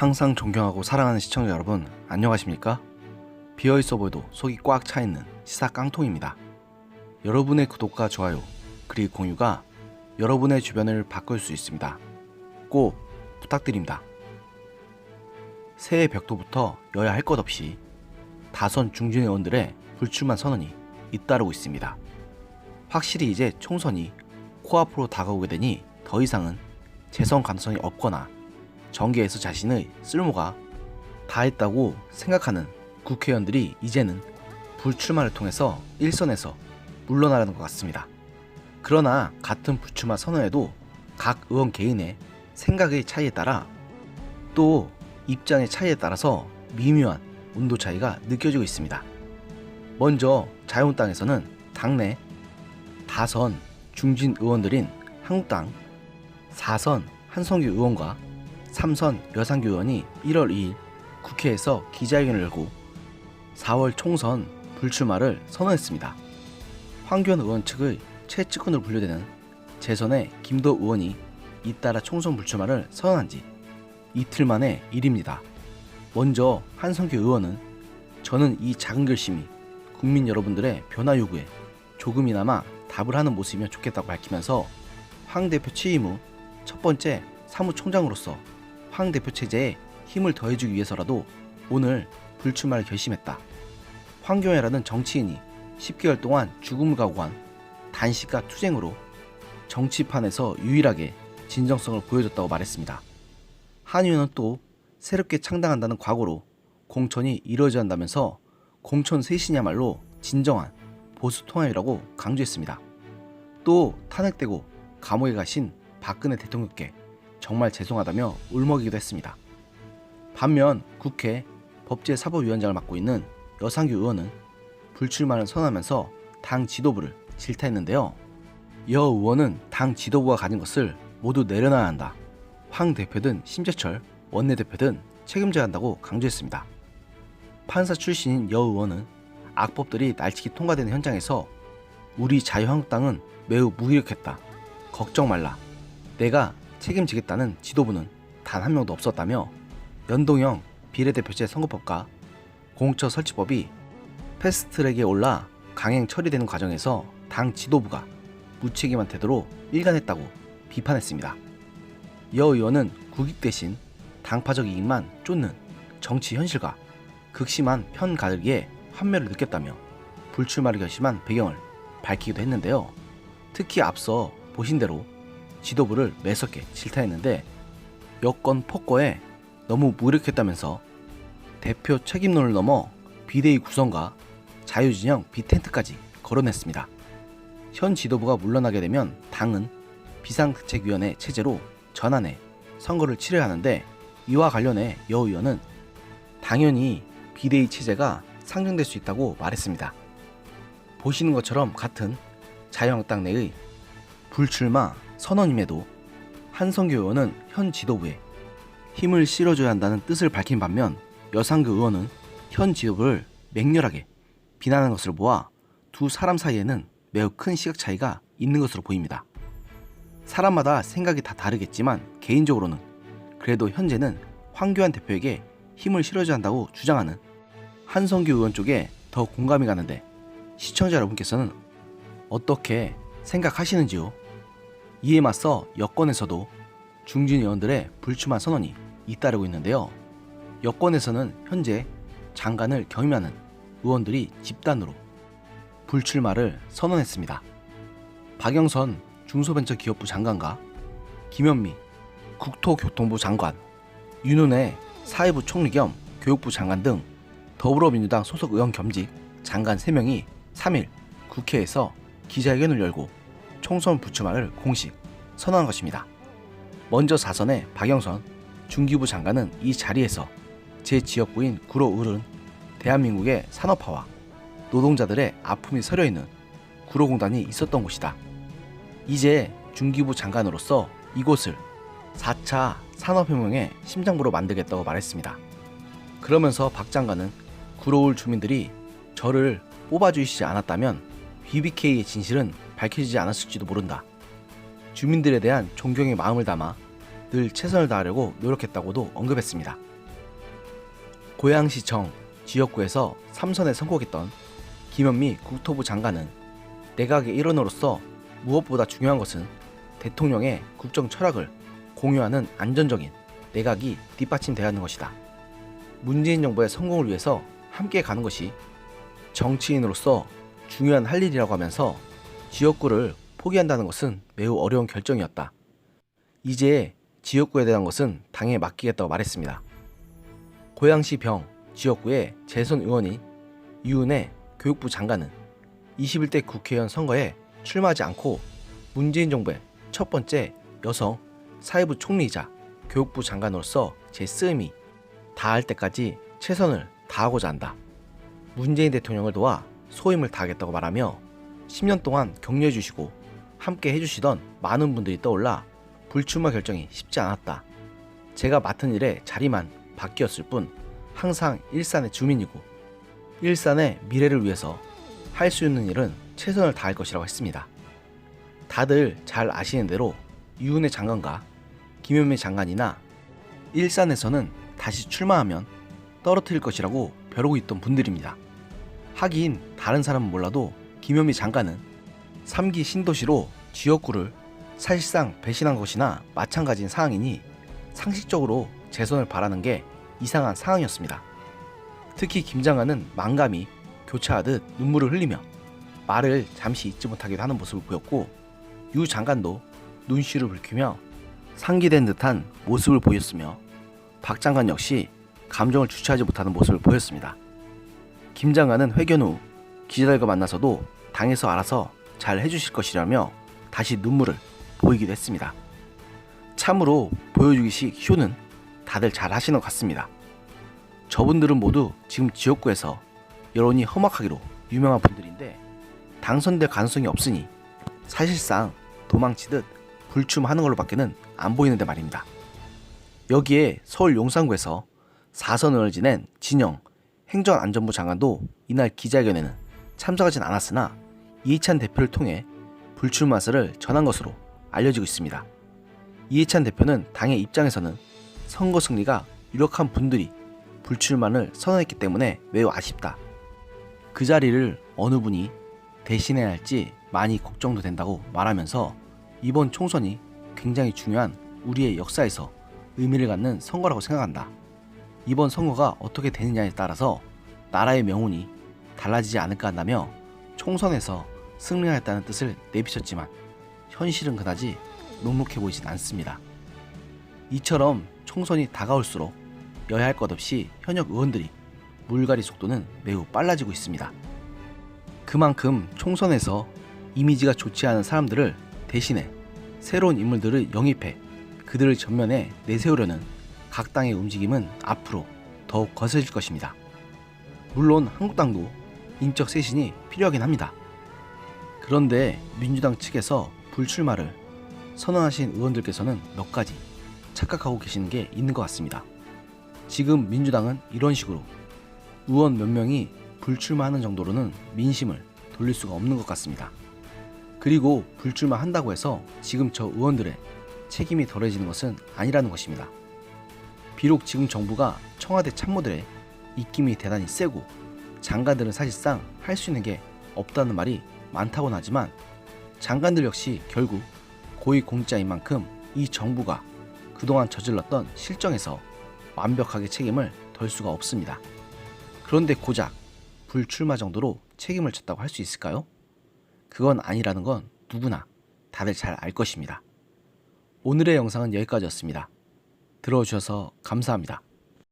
항상 존경하고 사랑하는 시청자 여러분, 안녕하십니까? 비어있어 보여도 속이 꽉 차있는 시사 깡통입니다. 여러분의 구독과 좋아요, 그리고 공유가 여러분의 주변을 바꿀 수 있습니다. 꼭 부탁드립니다. 새해 벽도부터 여야 할 것 없이 다선 중진 의원들의 불출마 선언이 잇따르고 있습니다. 확실히 이제 총선이 코앞으로 다가오게 되니 더 이상은 재선 가능성이 없거나 정계에서 자신의 쓸모가 다했다고 생각하는 국회의원들이 이제는 불출마를 통해서 일선에서 물러나라는 것 같습니다. 그러나 같은 불출마 선언에도 각 의원 개인의 생각의 차이에 따라 또 입장의 차이에 따라서 미묘한 온도 차이가 느껴지고 있습니다. 먼저 자유한국당에서는 당내 다선 중진 의원들인 한국당 4선 한성규 의원과 3선 여상규 의원이 1월 2일 국회에서 기자회견을 열고 4월 총선 불출마를 선언했습니다. 황교안 의원 측의 최측근으로 분류되는 재선의 김도 의원이 잇따라 총선 불출마를 선언한 지 이틀 만의 일입니다. 먼저 한성규 의원은 저는 이 작은 결심이 국민 여러분들의 변화 요구에 조금이나마 답을 하는 모습이면 좋겠다고 밝히면서 황 대표 취임 후 첫 번째 사무총장으로서 황 대표 체제에 힘을 더해주기 위해서라도 오늘 불출마를 결심했다. 황교안이라는 정치인이 10개월 동안 죽음을 각오한 단식과 투쟁으로 정치판에서 유일하게 진정성을 보여줬다고 말했습니다. 한 의원은 또 새롭게 창당한다는 과거로 공천이 이루어져야 한다면서 공천 쇄신이야말로 진정한 보수 통합이라고 강조했습니다. 또 탄핵되고 감옥에 가신 박근혜 대통령께 정말 죄송하다며 울먹이기도 했습니다. 반면 국회 법제사법위원장을 맡고 있는 여상규 의원은 불출마를 선언하면서 당 지도부를 질타했는데요. 여 의원은 당 지도부가 가진 것을 모두 내려놔야 한다. 황 대표든 심재철 원내대표든 책임져야 한다고 강조했습니다. 판사 출신인 여 의원은 악법들이 날치기 통과되는 현장에서 우리 자유한국당은 매우 무기력했다. 걱정 말라. 내가 책임지겠다는 지도부는 단 한 명도 없었다며 연동형 비례대표제 선거법과 공처 설치법이 패스트트랙에 올라 강행 처리되는 과정에서 당 지도부가 무책임한 태도로 일관했다고 비판했습니다. 여 의원은 국익 대신 당파적 이익만 쫓는 정치 현실과 극심한 편 가르기에 환멸을 느꼈다며 불출마를 결심한 배경을 밝히기도 했는데요. 특히 앞서 보신 대로 지도부를 매섭게 질타했는데 여권 폭거에 너무 무력했다면서 대표 책임론을 넘어 비대위 구성과 자유진영 비텐트까지 거론했습니다. 현 지도부가 물러나게 되면 당은 비상대책위원회 체제로 전환해 선거를 치러야 하는데 이와 관련해 여 의원은 당연히 비대위 체제가 상정될 수 있다고 말했습니다. 보시는 것처럼 같은 자유한국당 내의 불출마 선언임에도 한성규 의원은 현 지도부에 힘을 실어줘야 한다는 뜻을 밝힌 반면 여상규 의원은 현 지도부를 맹렬하게 비난하는 것을 보아 두 사람 사이에는 매우 큰 시각 차이가 있는 것으로 보입니다. 사람마다 생각이 다 다르겠지만 개인적으로는 그래도 현재는 황교안 대표에게 힘을 실어줘야 한다고 주장하는 한성규 의원 쪽에 더 공감이 가는데 시청자 여러분께서는 어떻게 생각하시는지요? 이에 맞서 여권에서도 중진 의원들의 불출마 선언이 잇따르고 있는데요. 여권에서는 현재 장관을 겸임하는 의원들이 집단으로 불출마를 선언했습니다. 박영선 중소벤처기업부 장관과 김현미 국토교통부 장관, 윤은혜 사회부 총리 겸 교육부 장관 등 더불어민주당 소속 의원 겸직 장관 3명이 3일 국회에서 기자회견을 열고 총선 불출마를 공식 선언한 것입니다. 먼저 사선의 박영선 중기부 장관은 이 자리에서 제 지역구인 구로을은 대한민국의 산업화와 노동자들의 아픔이 서려 있는 구로공단이 있었던 곳이다. 이제 중기부 장관으로서 이곳을 4차 산업혁명의 심장부로 만들겠다고 말했습니다. 그러면서 박 장관은 구로울 주민들이 저를 뽑아주시지 않았다면 BBK의 진실은 밝혀지지 않았을지도 모른다. 주민들에 대한 존경의 마음을 담아 늘 최선을 다하려고 노력했다고도 언급했습니다. 고양시청 지역구에서 3선에 선곡했던 김현미 국토부 장관은 내각의 일원으로서 무엇보다 중요한 것은 대통령의 국정 철학을 공유하는 안전적인 내각이 뒷받침되어야 하는 것이다. 문재인 정부의 성공을 위해서 함께 가는 것이 정치인으로서 중요한 할 일이라고 하면서 지역구를 포기한다는 것은 매우 어려운 결정이었다. 이제 지역구에 대한 것은 당에 맡기겠다고 말했습니다. 고양시 병 지역구의 재선 의원이 유은혜 교육부 장관은 21대 국회의원 선거에 출마하지 않고 문재인 정부의 첫 번째 여성 사회부 총리이자 교육부 장관으로서 제 쓰임이 다할 때까지 최선을 다하고자 한다. 문재인 대통령을 도와 소임을 다하겠다고 말하며 10년 동안 격려해 주시고 함께 해주시던 많은 분들이 떠올라 불출마 결정이 쉽지 않았다. 제가 맡은 일에 자리만 바뀌었을 뿐 항상 일산의 주민이고 일산의 미래를 위해서 할 수 있는 일은 최선을 다할 것이라고 했습니다. 다들 잘 아시는 대로 유은혜 장관과 김현미 장관이나 일산에서는 다시 출마하면 떨어뜨릴 것이라고 벼르고 있던 분들입니다. 하긴 다른 사람은 몰라도 김현미 장관은 3기 신도시로 지역구를 사실상 배신한 것이나 마찬가지인 상황이니 상식적으로 재선을 바라는 게 이상한 상황이었습니다. 특히 김 장관은 망감이 교차하듯 눈물을 흘리며 말을 잠시 잊지 못하기도 하는 모습을 보였고 유 장관도 눈시를 붉히며 상기된 듯한 모습을 보였으며 박 장관 역시 감정을 주체하지 못하는 모습을 보였습니다. 김 장관은 회견 후 기자들과 만나서도 당에서 알아서 잘 해주실 것이라며 다시 눈물을 보이기도 했습니다. 참으로 보여주기식 쇼는 다들 잘 하시는 것 같습니다. 저분들은 모두 지금 지역구에서 여론이 험악하기로 유명한 분들인데 당선될 가능성이 없으니 사실상 도망치듯 불춤하는 걸로 밖에는 안 보이는데 말입니다. 여기에 서울 용산구에서 4선을 지낸 진영 행정안전부 장관도 이날 기자회견에는 참석하진 않았으나 이해찬 대표를 통해 불출마설을 전한 것으로 알려지고 있습니다. 이해찬 대표는 당의 입장에서는 선거 승리가 유력한 분들이 불출마를 선언했기 때문에 매우 아쉽다. 그 자리를 어느 분이 대신해야 할지 많이 걱정도 된다고 말하면서 이번 총선이 굉장히 중요한 우리의 역사에서 의미를 갖는 선거라고 생각한다. 이번 선거가 어떻게 되느냐에 따라서 나라의 명운이 달라지지 않을까 한다며 총선에서 승리하였다는 뜻을 내비쳤지만 현실은 그다지 녹록해 보이진 않습니다. 이처럼 총선이 다가올수록 여야 할 것 없이 현역 의원들이 물갈이 속도는 매우 빨라지고 있습니다. 그만큼 총선에서 이미지가 좋지 않은 사람들을 대신해 새로운 인물들을 영입해 그들을 전면에 내세우려는 각 당의 움직임은 앞으로 더욱 거세질 것입니다. 물론 한국당도 인적 쇄신이 필요하긴 합니다. 그런데 민주당 측에서 불출마를 선언하신 의원들께서는 몇 가지 착각하고 계시는 게 있는 것 같습니다. 지금 민주당은 이런 식으로 의원 몇 명이 불출마하는 정도로는 민심을 돌릴 수가 없는 것 같습니다. 그리고 불출마 한다고 해서 지금 저 의원들의 책임이 덜해지는 것은 아니라는 것입니다. 비록 지금 정부가 청와대 참모들의 입김이 대단히 세고 장관들은 사실상 할 수 있는 게 없다는 말이 많다고는 하지만 장관들 역시 결국 고위공직자인 만큼 이 정부가 그동안 저질렀던 실정에서 완벽하게 책임을 덜 수가 없습니다. 그런데 고작 불출마 정도로 책임을 졌다고 할 수 있을까요? 그건 아니라는 건 누구나 다들 잘 알 것입니다. 오늘의 영상은 여기까지였습니다. 들어주셔서 감사합니다.